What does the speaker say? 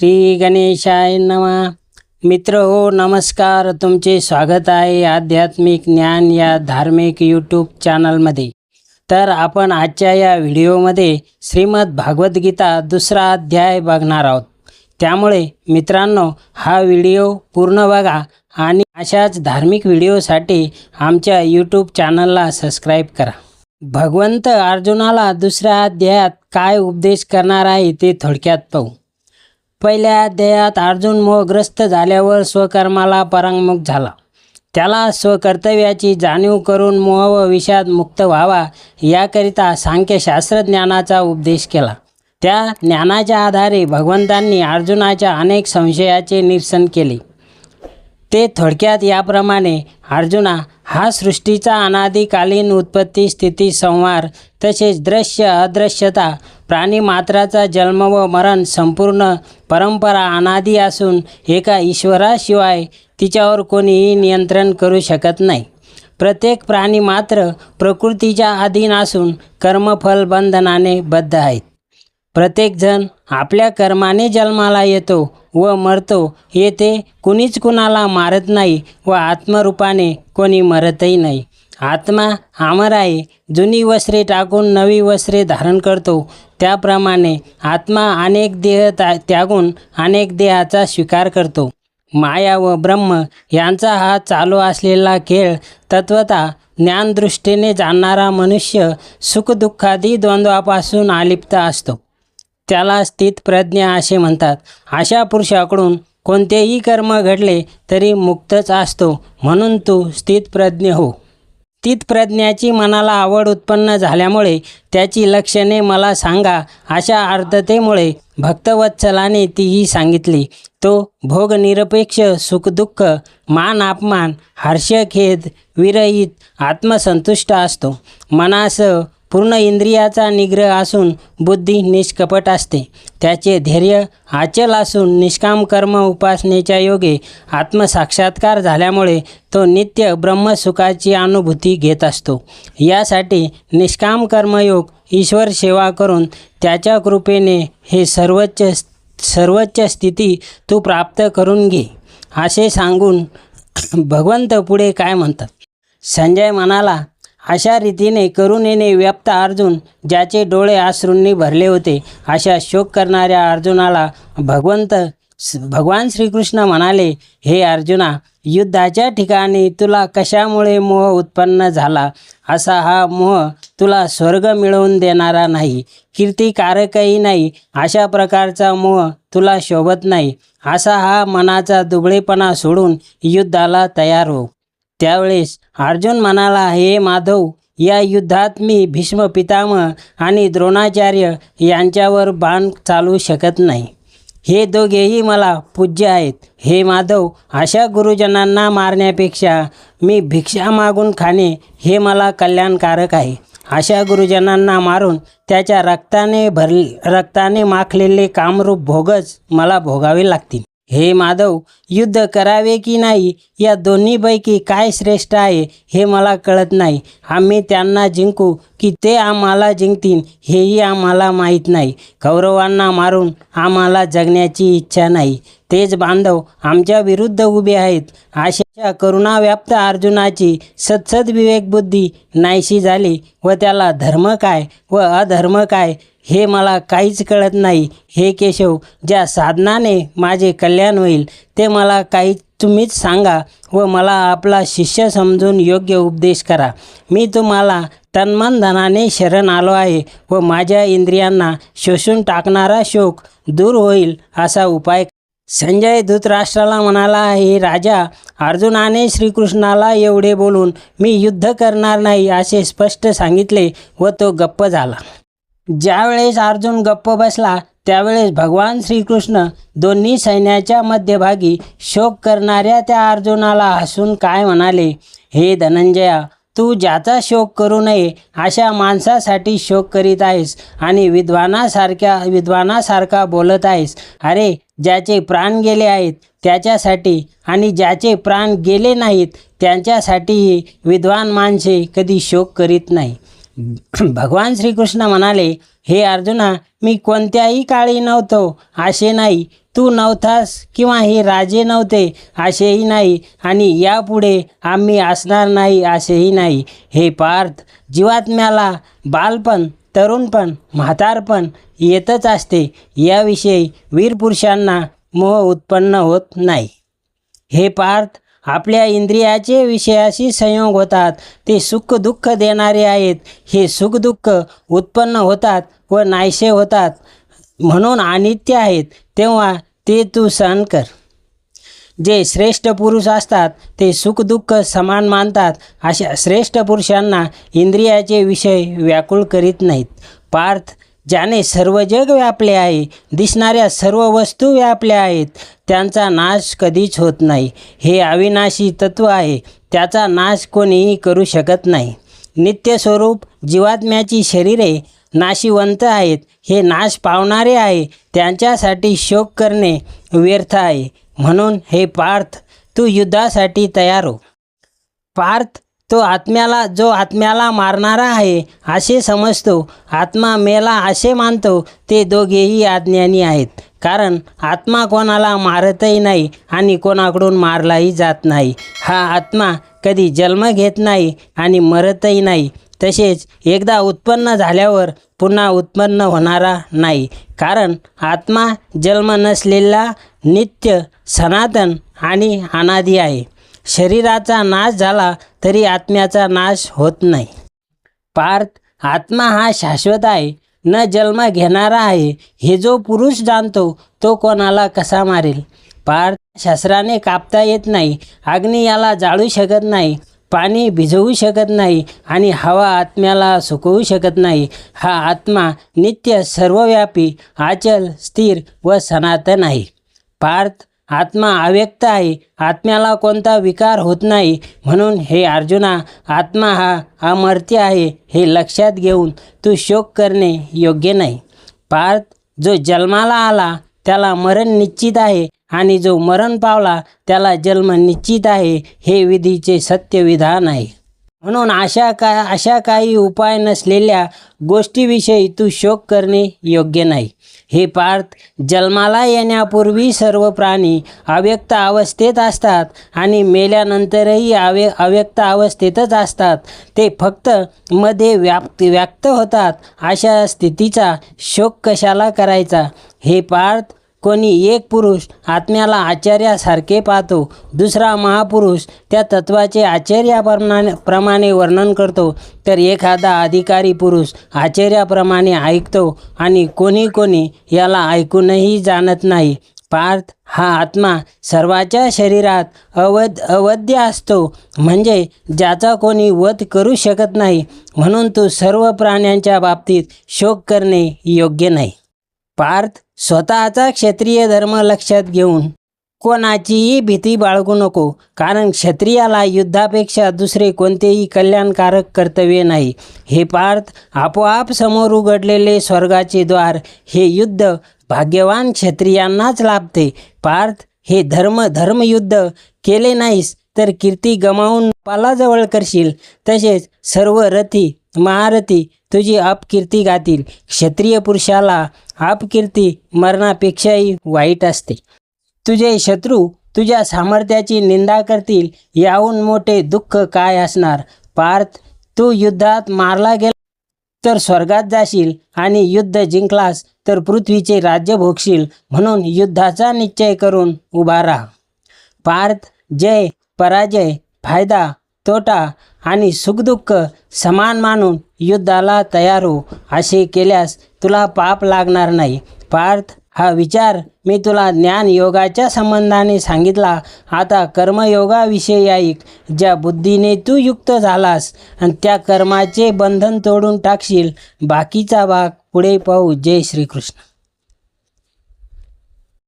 श्री गणेशाय नमा. मित्र हो नमस्कार. तुमचे स्वागत आहे आध्यात्मिक ज्ञान या धार्मिक यूट्यूब चॅनलमध्ये तर आपण आजच्या या व्हिडिओमध्ये श्रीमद भागवद्गीता दुसरा अध्याय बघणार आहोत. त्यामुळे मित्रांनो हा व्हिडिओ पूर्ण बघा आणि अशाच धार्मिक व्हिडिओसाठी आमच्या यूट्यूब चॅनलला सबस्क्राईब करा. भगवंत अर्जुनाला दुसऱ्या अध्यायात काय उपदेश करणार आहे ते थोडक्यात पाहू. पहिल्या अध्यायात अर्जुन मोहग्रस्त झाल्यावर स्वकर्माला परांगमुख झाला. त्याला स्वकर्तव्याची जाणीव करून मोह व विषाद मुक्त व्हावा याकरिता सांख्यशास्त्रज्ञानाचा उपदेश केला. त्या ज्ञानाच्या आधारे भगवंतांनी अर्जुनाच्या अनेक संशयाचे निरसन केले. ते थोडक्यात याप्रमाणे अर्जुना हा सृष्टीचा अनादिकालीन उत्पत्ती स्थिती संहार तसेच दृश्य अदृश्यता प्राणीमात्राचा जन्म व मरण संपूर्ण परंपरा अनादी असून एका ईश्वराशिवाय तिच्यावर कोणीही नियंत्रण करू शकत नाही. प्रत्येक प्राणी मात्र प्रकृतीच्या अधीन असून कर्मफल बंधनाने बद्ध आहेत. प्रत्येकजण आपल्या कर्माने जन्माला येतो व मरतो येथे कुणीच कुणाला मारत नाही व आत्मरूपाने कोणी मरतही नाही. आत्मा अमर आहे जुनी वस्त्रे टाकून नवी वस्त्रे धारण करतो. त्याप्रमाणे आत्मा अनेक देह त्यागून अनेक देहाचा स्वीकार करतो. माया व ब्रह्म यांचा हा चालू असलेला खेळ तत्वता ज्ञानदृष्टीने जाणणारा मनुष्य सुखदुःखादी द्वंद्वापासून अलिप्त असतो. त्याला स्थितप्रज्ञा असे म्हणतात. अशा पुरुषाकडून कोणतेही कर्म घडले तरी मुक्तच असतो म्हणून तू स्थितप्रज्ञ हो. स्थितप्रज्ञाची मनाला आवड उत्पन्न झाल्यामुळे त्याची लक्षणे मला सांगा अशा अर्थतेमुळे भक्तवत्सलाने तीही सांगितली. तो भोगनिरपेक्ष सुखदुःख मान अपमान हर्षखेद विरहित आत्मसंतुष्ट असतो. मनास पूर्ण इंद्रियाचा निग्रह असून बुद्धी निष्कपट असते. त्याचे धैर्य आचल असून निष्काम कर्म उपासनेच्या योगे आत्मसाक्षात्कार झाल्यामुळे तो नित्य ब्रह्मसुखाची अनुभूती घेत असतो. यासाठी निष्काम कर्मयोग ईश्वर सेवा करून त्याच्या कृपेने हे सर्वोच्च सर्वोच्च स्थिती तू प्राप्त करून घे असे सांगून भगवंत पुढे काय म्हणतात? संजय म्हणाला अशा रीतीने करुणेने व्याप्त अर्जुन ज्याचे डोळे आश्रूंनी भरले होते अशा शोक करणाऱ्या अर्जुनाला भगवंत भगवान श्रीकृष्ण म्हणाले हे अर्जुना युद्धाच्या ठिकाणी तुला कशामुळे मोह उत्पन्न झाला? असा हा मोह तुला स्वर्ग मिळवून देणारा नाही कीर्तिकारकही नाही अशा प्रकारचा मोह तुला शोभत नाही असा हा मनाचा दुबळेपणा सोडून युद्धाला तयार हो. त्यावेळेस अर्जुन म्हणाला हे माधव या युद्धात मी भीष्म पितामह आणि द्रोणाचार्य यांच्यावर बाण चालू शकत नाही. हे दोघेही मला पूज्य आहेत. हे माधव अशा गुरुजनांना मारण्यापेक्षा मी भिक्षा मागून खाणे हे मला कल्याणकारक आहे. अशा गुरुजनांना मारून त्याच्या रक्ताने भर रक्ताने माखलेले कामरूप भोगच मला भोगावे लागतील. हे माधव युद्ध करावे की नाही? या दोन्हीपैकी काय श्रेष्ठ आहे हे मला कळत नाही. आम्ही त्यांना जिंकू की ते आम्हाला जिंकतील हेही आम्हाला माहीत नाही. कौरवांना मारून आम्हाला जगण्याची इच्छा नाही. तेच बांधव आमच्या विरुद्ध उभे आहेत अशा करुणाव्याप्त अर्जुनाची सत्सद विवेकबुद्धी नाहीशी झाली व त्याला धर्म काय व अधर्म काय हे मला काहीच कळत नाही. हे केशव ज्या साधनाने माझे कल्याण होईल ते मला काही तुम्हीच सांगा व मला आपला शिष्य समजून योग्य उपदेश करा. मी तुम्हाला तन्मन धनाने शरण आलो आहे व माझ्या इंद्रियांना शोषून टाकणारा शोक दूर होईल असा उपाय संजय धृतराष्ट्राला म्हणाला हे राजा अर्जुनाने श्रीकृष्णाला एवढे बोलून मी युद्ध करणार नाही असे स्पष्ट सांगितले व तो गप्प झाला. ज्यावेळेस अर्जुन गप्प बसला त्यावेळेस भगवान श्रीकृष्ण दोन्ही सैन्याच्या मध्यभागी शोक करणाऱ्या त्या अर्जुनाला हसून काय म्हणाले हे धनंजया तू ज्याचा शोक करू नये अशा माणसासाठी शोक करीत आहेस आणि विद्वानासारख्या विद्वानासारखा बोलत आहेस. अरे ज्याचे प्राण गेले आहेत त्याच्यासाठी आणि ज्याचे प्राण गेले नाहीत त्यांच्यासाठीही विद्वान माणसे कधी शोक करीत नाही. भगवान श्रीकृष्ण म्हणाले हे अर्जुना मी कोणत्याही काळी नव्हतो असे नाही. तू नव्हतास किंवा हे राजे नव्हते असेही नाही. आणि यापुढे आम्ही असणार नाही असेही नाही. हे पार्थ जीवात्म्याला बालपण तरुणपण म्हातारपण येतच असते. याविषयी वीरपुरुषांना मोह उत्पन्न होत नाही. हे पार्थ आपल्या इंद्रियाचे विषयाशी संयोग होतात. ते सुख दुःख देणारे आहेत. हे सुखदुःख उत्पन्न होतात व नाहीसे होतात. म्हणून अनित्य आहेत तेव्हा ते तू सहन कर. जे श्रेष्ठ पुरुष असतात ते सुखदुःख समान मानतात अशा श्रेष्ठ पुरुषांना इंद्रियाचे विषय व्याकुळ करीत नाहीत. पार्थ ज्याने सर्व जग व्यापले आहे दिसणाऱ्या सर्व वस्तू व्यापल्या आहेत त्यांचा नाश कधीच होत नाही. हे अविनाशी तत्व आहे त्याचा नाश कोणीही करू शकत नाही. नित्यस्वरूप जीवात्म्याची शरीरे नाशिवंत आहेत. हे नाश पावणारे आहे. त्यांच्यासाठी शोक करणे व्यर्थ आहे. म्हणून हे पार्थ तू युद्धासाठी तयार हो. पार्थ तो आत्म्याला जो आत्म्याला मारणारा आहे असे समजतो. आत्मा मेला असे मानतो ते दोघेही अज्ञानी आहेत. कारण आत्मा कोणाला मारतही नाही आणि कोणाकडून मारलाही जात नाही. हा आत्मा कधी जन्म घेत नाही आणि मरतही नाही. तसेच एकदा उत्पन्न झाल्यावर पुन्हा उत्पन्न होणारा नाही. कारण आत्मा जन्म नसलेला नित्य सनातन आणि अनादी आहे. शरीराचा नाश झाला तरी आत्म्याचा नाश होत नाही. पार्थ आत्मा हा शाश्वत आहे. न जन्म घेणारा आहे. हे जो पुरुष जाणतो तो कोणाला कसा मारेल? पार्थ शस्त्राने कापता येत नाही. अग्नी याला जाळू शकत नाही. पाणी भिजवू शकत नाही आणि हवा आत्म्याला सुकवू शकत नाही. हा आत्मा नित्य सर्वव्यापी आचल स्थिर व सनातन आहे. पार्थ आत्मा अव्यक्त आहे. आत्म्याला कोणता विकार होत नाही. म्हणून हे अर्जुना आत्मा हा अमर्त्य आहे हे लक्षात घेऊन तू शोक करणे योग्य नाही. पार्थ जो जन्माला आला त्याला मरण निश्चित आहे. आणि जो मरण पावला त्याला जन्म निश्चित आहे हे विधीचे सत्य विधान आहे. म्हणून अशा का अशा काही उपाय नसलेल्या गोष्टीविषयी तू शोक करणे योग्य नाही. हे पार्थ जन्माला येण्यापूर्वी सर्व प्राणी अव्यक्त अवस्थेत असतात आणि मेल्यानंतरही अव्य अव्यक्त अवस्थेतच असतात. ते फक्त मध्ये व्याप्त व्यक्त होतात अशा स्थितीचा शोक कशाला करायचा? हे पार्थ कोणी एक पुरुष आत्म्याला आचार्यासारखे पाहतो दुसरा महापुरुष त्या तत्वाचे आचार्याप्रमाणे प्रमाणे वर्णन करतो तर एखादा अधिकारी पुरुष आचार्याप्रमाणे ऐकतो आणि कोणी कोणी याला ऐकूनही जाणत नाही. पार्थ हा आत्मा सर्वाच्या शरीरात अवध अवध्य असतो म्हणजे ज्याचा कोणी वध करू शकत नाही म्हणून तो सर्व प्राण्यांच्या बाबतीत शोक करणे योग्य नाही. पार्थ स्वतःचा क्षत्रिय धर्म लक्षात घेऊन कोणाचीही भीती बाळगू नको कारण क्षत्रियाला युद्धापेक्षा दुसरे कोणतेही कल्याणकारक कर्तव्य नाही. हे पार्थ आपोआप समोर उघडलेले स्वर्गाचे द्वार हे युद्ध भाग्यवान क्षत्रियांनाच लाभते. पार्थ हे धर्म धर्मयुद्ध केले नाहीस तर कीर्ती गमावून पालाजवळ करशील. तसेच सर्व रथी महारथी तुझी अपकीर्ती गातील क्षत्रिय पुरुषाला अपकीर्ती मरणापेक्षाही वाईट असते. तुझे शत्रू तुझ्या सामर्थ्याची निंदा करतील याहून मोठे दुःख काय असणार? पार्थ तू युद्धात मारला गेला तर स्वर्गात जाशील आणि युद्ध जिंकलास तर पृथ्वीचे राज्य भोगशील म्हणून युद्धाचा निश्चय करून उभा राहा. पार्थ जय पराजय फायदा तोटा आणि सुखदुःख समान मानून युद्धाला तयार हो असे केल्यास तुला पाप लागणार नाही. पार्थ हा विचार मी तुला ज्ञान योगाच्या संबंधाने सांगितला. आता कर्मयोगाविषयी ऐक ज्या बुद्धीने तू युक्त झालास आणि त्या कर्माचे बंधन तोडून टाकशील बाकीचा भाग पुढे पाहू. जय श्रीकृष्ण.